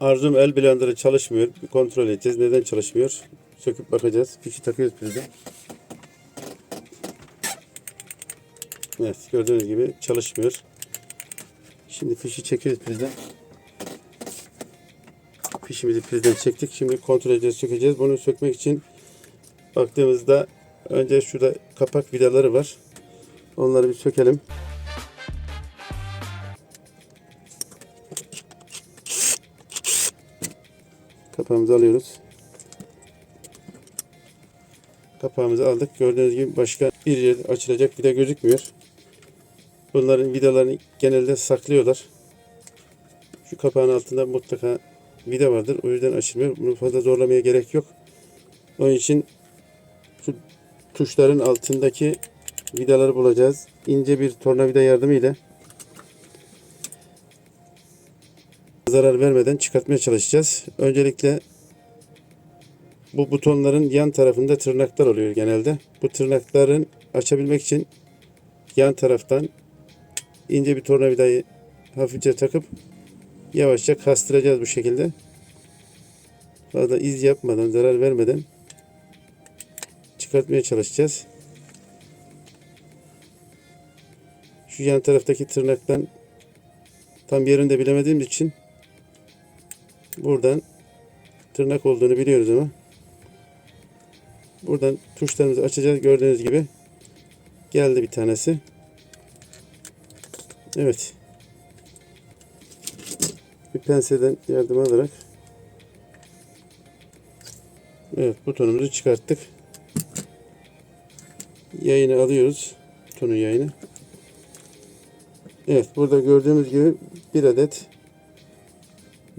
Arzum el blenderı çalışmıyor. Bir kontrol edeceğiz. Neden çalışmıyor? Söküp bakacağız. Fişi takıyoruz prize. Evet gördüğünüz gibi çalışmıyor. Şimdi fişi çekiyoruz prizden. Fişimizi prizden çektik. Şimdi kontrol edeceğiz, sökeceğiz. Bunu sökmek için baktığımızda önce şurada kapak vidaları var. Onları bir sökelim. Kapağımızı alıyoruz. Kapağımızı aldık. Gördüğünüz gibi başka bir yer açılacak vida gözükmüyor. Bunların vidalarını genelde saklıyorlar. Şu kapağın altında mutlaka vida vardır. O yüzden açılmıyor. Bunu fazla zorlamaya gerek yok. Onun için şu tuşların altındaki vidaları bulacağız. İnce bir tornavida yardımıyla zarar vermeden çıkartmaya çalışacağız. Öncelikle bu butonların yan tarafında tırnaklar oluyor genelde. Bu tırnakların açabilmek için yan taraftan ince bir tornavidayı hafifçe takıp yavaşça kastıracağız bu şekilde. Fazla iz yapmadan, zarar vermeden çıkartmaya çalışacağız. Şu yan taraftaki tırnaktan tam yerinde bilemediğimiz için buradan tırnak olduğunu biliyoruz ama. Buradan tuşlarımızı açacağız. Gördüğünüz gibi geldi bir tanesi. Evet. Bir penselden yardım alarak evet butonumuzu çıkarttık. Yayını alıyoruz. Butonun yayını. Evet burada gördüğümüz gibi bir adet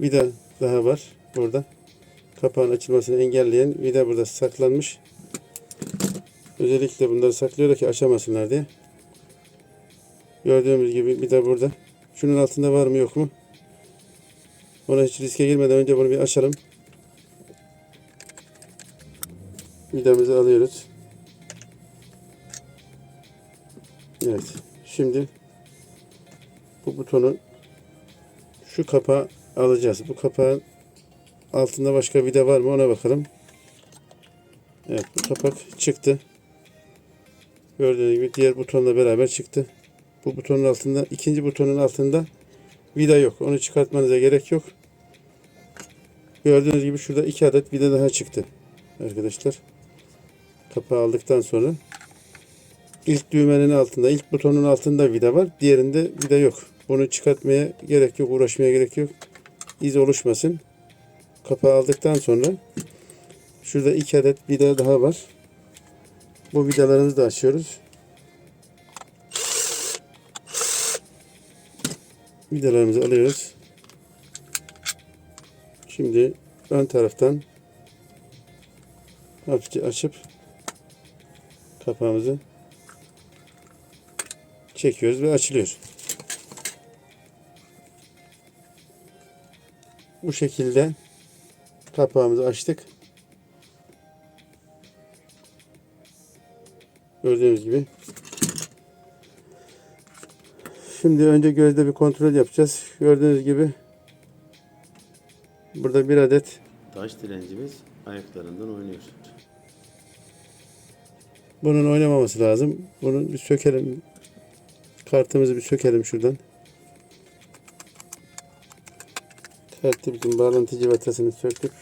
vida daha var burada. Kapağın açılmasını engelleyen vida burada saklanmış. Özellikle bunları saklıyorlar ki açamasınlar diye. Gördüğümüz gibi vida burada. Şunun altında var mı yok mu? Ona hiç riske girmeden önce bunu bir açalım. Vidamızı alıyoruz. Evet. Şimdi bu butonun şu kapağı alacağız. Bu kapağın altında başka vida var mı ona bakalım. Evet bu kapak çıktı. Gördüğünüz gibi diğer butonla beraber çıktı. Bu butonun altında ikinci butonun altında vida yok. Onu çıkartmanıza gerek yok. Gördüğünüz gibi şurada iki adet vida daha çıktı. Arkadaşlar. Kapağı aldıktan sonra ilk düğmenin altında, ilk butonun altında vida var. Diğerinde vida yok. Bunu çıkartmaya gerek yok, uğraşmaya gerek yok iz oluşmasın. Kapağı aldıktan sonra şurada iki adet vida daha var. Bu vidalarımızı da açıyoruz. Vidalarımızı alıyoruz. Şimdi ön taraftan hafifçe açıp kapağımızı çekiyoruz ve açılıyor. Bu şekilde kapağımızı açtık. Gördüğünüz gibi. Şimdi önce gözde bir kontrol yapacağız. Gördüğünüz gibi burada bir adet Taş direncimiz ayaklarından oynuyor. bunun oynamaması lazım. Bunu bir sökelim. Kartımızı bir sökelim şuradan. Kartımızın bağlantı cıvatasını söktük.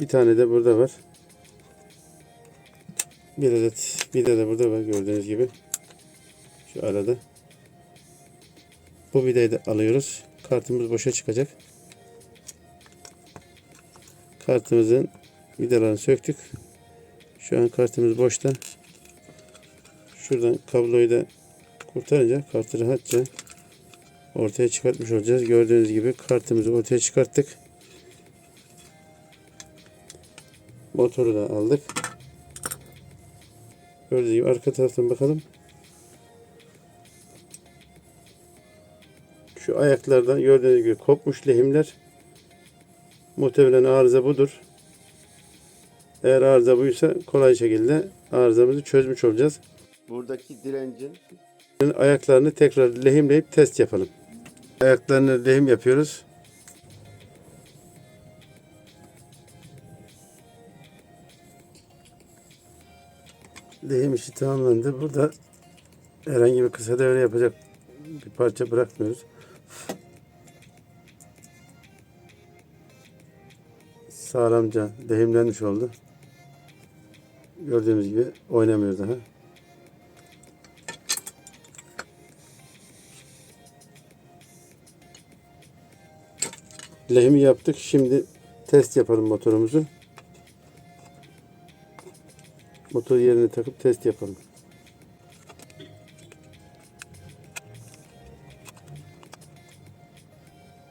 Bir tane de burada var. Bir adet vida da burada var gördüğünüz gibi. Şu arada. Bu vidayı da alıyoruz. Kartımız boşa çıkacak. Kartımızın vidalarını söktük. Şu an kartımız boşta. Şuradan kabloyu da kurtarınca kartı rahatça ortaya çıkartmış olacağız. Gördüğünüz gibi kartımızı ortaya çıkarttık. Motoru da aldık. Gördüğünüz gibi arka taraftan bakalım. Şu ayaklardan gördüğünüz gibi kopmuş lehimler. Muhtemelen arıza budur. Eğer arıza buysa kolay şekilde arızamızı çözmüş olacağız. Buradaki direncin Ayaklarını tekrar lehimleyip test yapalım. Ayaklarını lehim yapıyoruz. Lehim işi tamamlandı. Burada herhangi bir kısa devre yapacak bir parça bırakmıyoruz. Sağlamca lehimlenmiş oldu. Gördüğünüz gibi oynamıyor daha. Lehimi yaptık. Şimdi test yapalım motorumuzu. Motor yerine takıp test yapalım.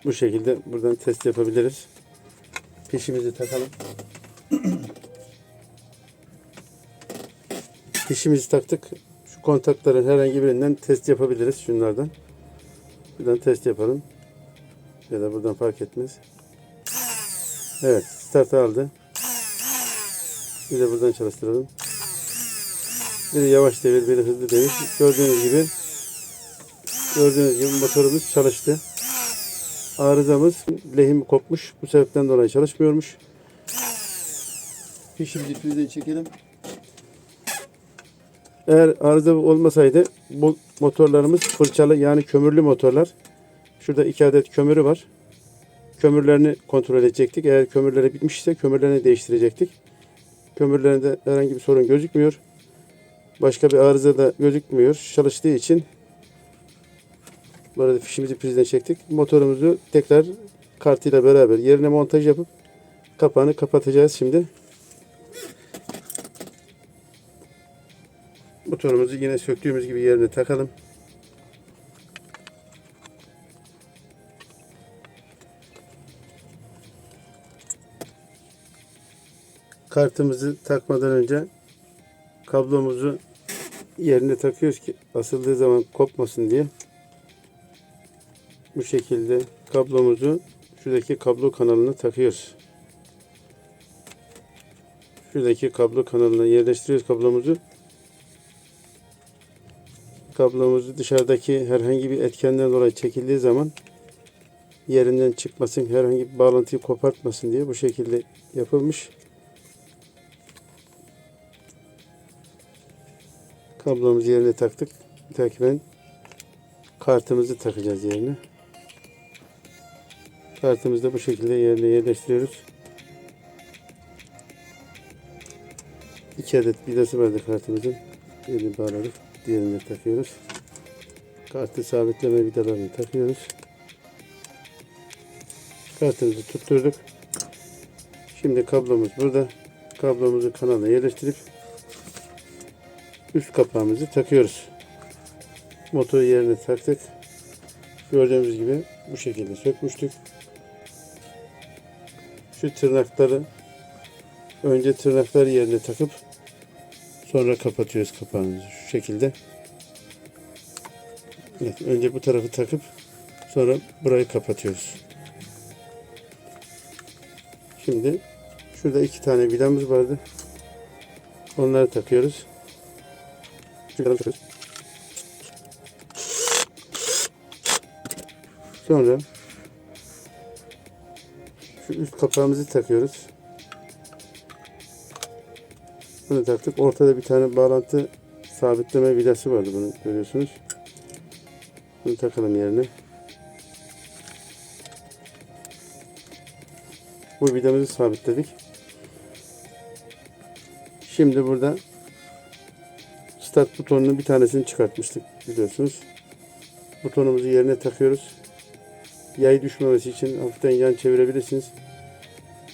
Bu şekilde buradan test yapabiliriz. Fişimizi takalım. Fişimizi taktık. Şu kontakların herhangi birinden test yapabiliriz şunlardan. Buradan test yapalım. Ya da buradan fark etmez. Evet, start aldı. Bir de buradan çalıştıralım. Biri yavaş devir, biri hızlı devir. Gördüğünüz gibi gördüğünüz gibi motorumuz çalıştı. Arızamız lehim kopmuş. Bu sebepten dolayı çalışmıyormuş. Fişimizi prizden çekelim. Eğer arıza olmasaydı bu motorlarımız fırçalı yani kömürlü motorlar. Şurada iki adet kömürü var. Kömürlerini kontrol edecektik. Eğer kömürleri bitmişse kömürlerini değiştirecektik. Kömürlerinde herhangi bir sorun gözükmüyor. Başka bir arıza da gözükmüyor. Çalıştığı için bu arada fişimizi prizden çektik. Motorumuzu tekrar kartıyla beraber yerine montaj yapıp kapağını kapatacağız şimdi. Motorumuzu yine söktüğümüz gibi yerine takalım. Kartımızı takmadan önce kablomuzu yerine takıyoruz ki asıldığı zaman kopmasın diye. Bu şekilde kablomuzu şuradaki kablo kanalına takıyoruz. Şuradaki kablo kanalına yerleştiriyoruz kablomuzu. Kablomuzu dışarıdaki herhangi bir etkenden dolayı çekildiği zaman yerinden çıkmasın, herhangi bir bağlantıyı kopartmasın diye bu şekilde yapılmış. Kablomuzu yerine taktık. Takiben kartımızı takacağız yerine. Kartımızı da bu şekilde yerine yerleştiriyoruz. İki adet vidası vardı kartımızın. Birini bağladık. Diğerini takıyoruz. Kartı sabitleme vidalarını takıyoruz. Kartımızı tutturduk. Şimdi kablomuz burada. Kablomuzu kanala yerleştirip üst kapağımızı takıyoruz. Motor yerine taktık. Gördüğümüz gibi bu şekilde sökmüştük. Şu tırnakları önce tırnakları yerine takıp sonra kapatıyoruz kapağımızı şu şekilde. Evet, önce bu tarafı takıp sonra burayı kapatıyoruz. Şimdi şurada iki tane vidamız vardı. Onları takıyoruz. Şuradan takıyoruz. Sonra şu üst kapağımızı takıyoruz. Bunu taktık. Ortada bir tane bağlantı sabitleme vidası vardı bunu görüyorsunuz. Bunu takalım yerine. Bu vidamızı sabitledik. Şimdi burada start butonunun bir tanesini çıkartmıştık biliyorsunuz. Butonumuzu yerine takıyoruz. Yay düşmemesi için hafiften yan çevirebilirsiniz.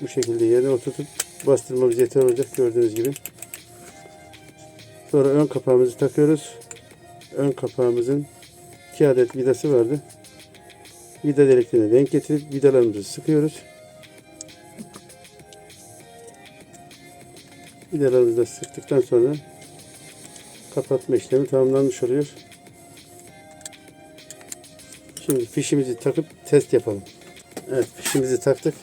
Bu şekilde yerine oturtup bastırmamız yeter olacak gördüğünüz gibi. Sonra ön kapağımızı takıyoruz. Ön kapağımızın iki adet vidası vardı. Vida deliklerine denk getirip vidalarımızı sıkıyoruz. Vidalarımızı da sıktıktan sonra kapatma işlemi tamamlanmış oluyor. Şimdi fişimizi takıp test yapalım. Evet fişimizi taktık.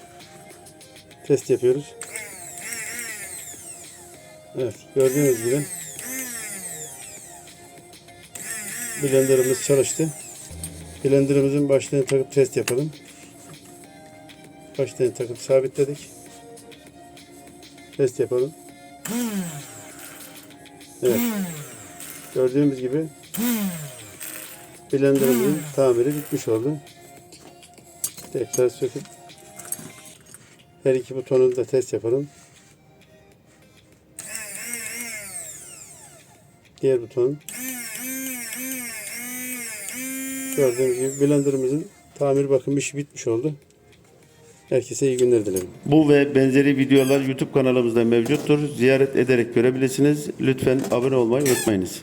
Test yapıyoruz. Evet gördüğünüz gibi blenderımız çalıştı. Blenderımızın başlığını takıp test yapalım. Başlığını takıp sabitledik. Test yapalım. Evet. Gördüğümüz gibi blenderımızın tamiri bitmiş oldu. Tekrar söküp her iki butonunu da test yapalım. Diğer buton. Gördüğünüz gibi blenderımızın tamir bakım işi bitmiş oldu. Herkese iyi günler dilerim. Bu ve benzeri videolar YouTube kanalımızda mevcuttur. Ziyaret ederek görebilirsiniz. Lütfen abone olmayı unutmayınız.